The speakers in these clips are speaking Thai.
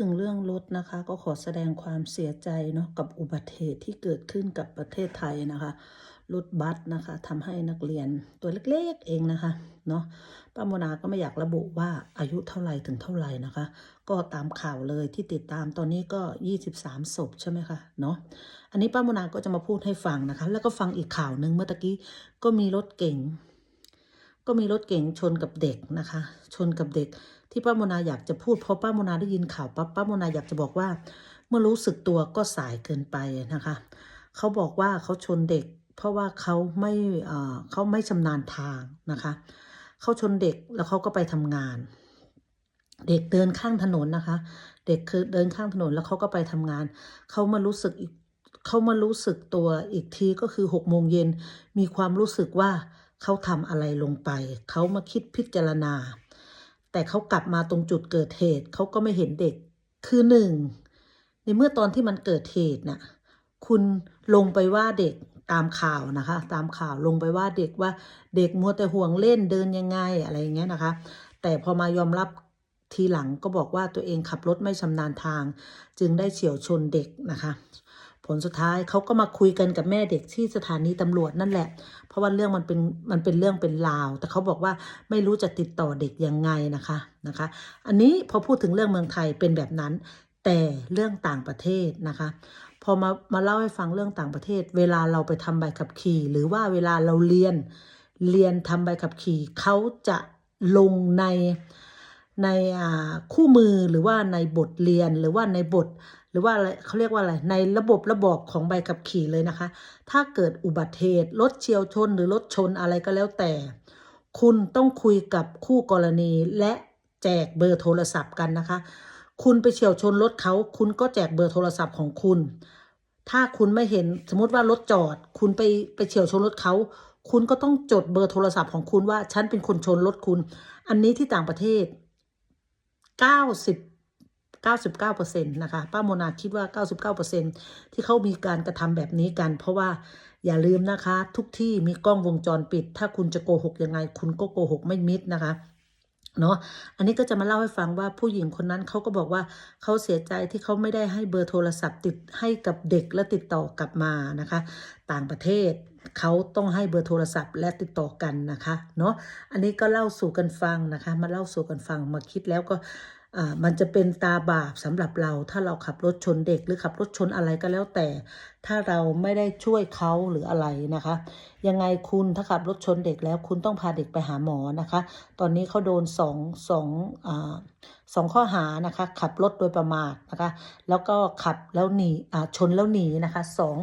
ถึงเรื่องรถนะคะ ก็ขอแสดงความเสียใจเนาะกับอุบัติเหตุที่เกิดขึ้นกับประเทศไทยนะคะรถบัสนะคะทำให้นักเรียนตัวเล็กๆเองนะคะเนาะป้าโมนาก็ไม่อยากระบุว่าอายุเท่าไหร่ถึงเท่าไหร่นะคะ ก็ตามข่าวเลยที่ติดตามตอนนี้ก็ 23ศพใช่ไหมคะเนาะอันนี้ป้าโมนาก็จะมาพูดให้ฟังนะคะ แล้วก็ฟังอีกข่าวหนึ่งเมื่อตะกี้ก็มีรถเก๋ง ก็มีรถเก๋งชนกับเด็กนะคะ ชนกับเด็ก ที่ป้าโมนาอยากจะพูดเพราะป้าโมนาได้ยินข่าวปั๊บป้าโมนาอยากจะบอกว่า เมื่อรู้สึกตัวก็สายเกินไปนะคะ เขาบอกว่าเขาชนเด็ก เพราะว่าเขาไม่เขาไม่ชำนาญทางนะคะเขาชนเด็กแล้วเขาก็ไปทำงาน เด็กเดินข้างถนนนะคะ เด็กคือเดินข้างถนนแล้วเขาก็ไปทำงานเขามารู้สึกอีกเขามารู้สึกตัวอีกทีก็คือหกโมงเย็นมีความรู้สึกว่า เขาทำอะไรลงไป เขามาคิดพิจารณา แต่เขากลับมาตรงจุดเกิดเหตุเขาก็ไม่เห็นเด็กคือหนึ่งในเมื่อตอนที่มันเกิดเหตุน่ะคุณลงไปว่าเด็กตามข่าวนะคะ ตามข่าวลงไปว่าเด็กว่าเด็กมัวแต่ห่วงเล่นเดินยังไงอะไรอย่างเงี้ยนะคะ แต่พอมายอมรับทีหลังก็บอกว่าตัวเองขับรถไม่ชำนาญทาง จึงได้เฉียวชนเด็กนะคะ ลสุดท้ายเขาก็มาคุยกันกับแม่เด็กที่สถานีตำรวจนั่นแหละ เพราะว่าเรื่องมันเป็นมันเป็นเรื่องเป็นราว แต่เขาบอกว่าไม่รู้จะติดต่อเด็กยังไงนะคะนะคะ อันนี้พอพูดถึงเรื่องเมืองไทยเป็นแบบนั้น แต่เรื่องต่างประเทศนะคะ พอมามาเล่าให้ฟังเรื่องต่างประเทศ เวลาเราไปทำใบขับขี่ หรือว่าเวลาเราเรียนเรียนทำใบขับขี่เขาจะลงใน ในคู่มือหรือว่าในบทเรียนหรือว่าในบท หรือว่าอะไรเขาเรียกว่าอะไรในระบบระบอกของใบขับขี่เลยนะคะ ถ้าเกิดอุบัติเหตุรถเฉียวชนหรือรถชนอะไรก็แล้วแต่ คุณต้องคุยกับคู่กรณีและแจกเบอร์โทรศัพท์กันนะคะ คุณไปเฉียวชนรถเขาคุณก็แจกเบอร์โทรศัพท์ของคุณ ถ้าคุณไม่เห็นสมมติว่ารถจอด คุณไปไปเฉียวชนรถเขาคุณก็ต้องจดเบอร์โทรศัพท์ของคุณว่าฉันเป็นคนชนรถคุณ อันนี้ที่ต่างประเทศ 90 99%นะคะป้าโมนาคิดว่า 99%ที่เขามีการกระทำแบบนี้กัน เพราะว่าอย่าลืมนะคะ ทุกที่มีกล้องวงจรปิด ถ้าคุณจะโกหกยังไง คุณก็โกหกไม่มิดนะคะเนาะอันนี้ก็จะมาเล่าให้ฟังว่าผู้หญิงคนนั้นเขาก็บอกว่าเขาเสียใจที่เขาไม่ได้ให้เบอร์โทรศัพท์ติดให้กับเด็กและติดต่อกลับมานะคะ ต่างประเทศ เขาต้องให้เบอร์โทรศัพท์และติดต่อกันนะคะเนาะอันนี้ก็เล่าสู่กันฟังนะคะมาเล่าสู่กันฟังมาคิดแล้วก็อ่ามันจะเป็นตาบาปสำหรับเรา ถ้าเราขับรถชนเด็กหรือขับรถชนอะไรก็แล้วแต่ ถ้าเราไม่ได้ช่วยเขาหรืออะไรนะคะ ยังไงคุณถ้าขับรถชนเด็กแล้ว คุณต้องพาเด็กไปหาหมอนะคะ ตอนนี้เขาโดนสองสองอ่าสองข้อหานะคะ ขับรถโดยประมาทนะคะ แล้วก็ขับแล้วหนีอ่าชนแล้วหนีนะคะสอง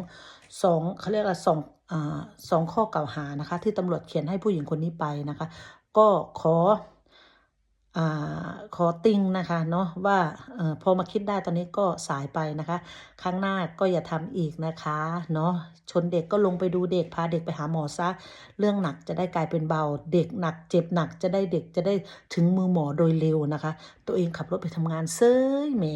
สองเขาเรียกว่าสองอ่าสองข้อกล่าวหานะคะ ที่ตำรวจเขียนให้ผู้หญิงคนนี้ไปนะคะ ก็ขออ่าขอติงนะคะเนาะว่าเออพอมาคิดได้ตอนนี้ก็สายไปนะคะ ครั้งหน้าก็อย่าทำอีกนะคะเนาะชนเด็กก็ลงไปดูเด็กพาเด็กไปหาหมอซะเรื่องหนักจะได้กลายเป็นเบา เด็กหนัก เจ็บหนักจะได้เด็กจะได้ถึงมือหมอโดยเร็วนะคะ ตัวเองขับรถไปทำงานเซ้ยแหม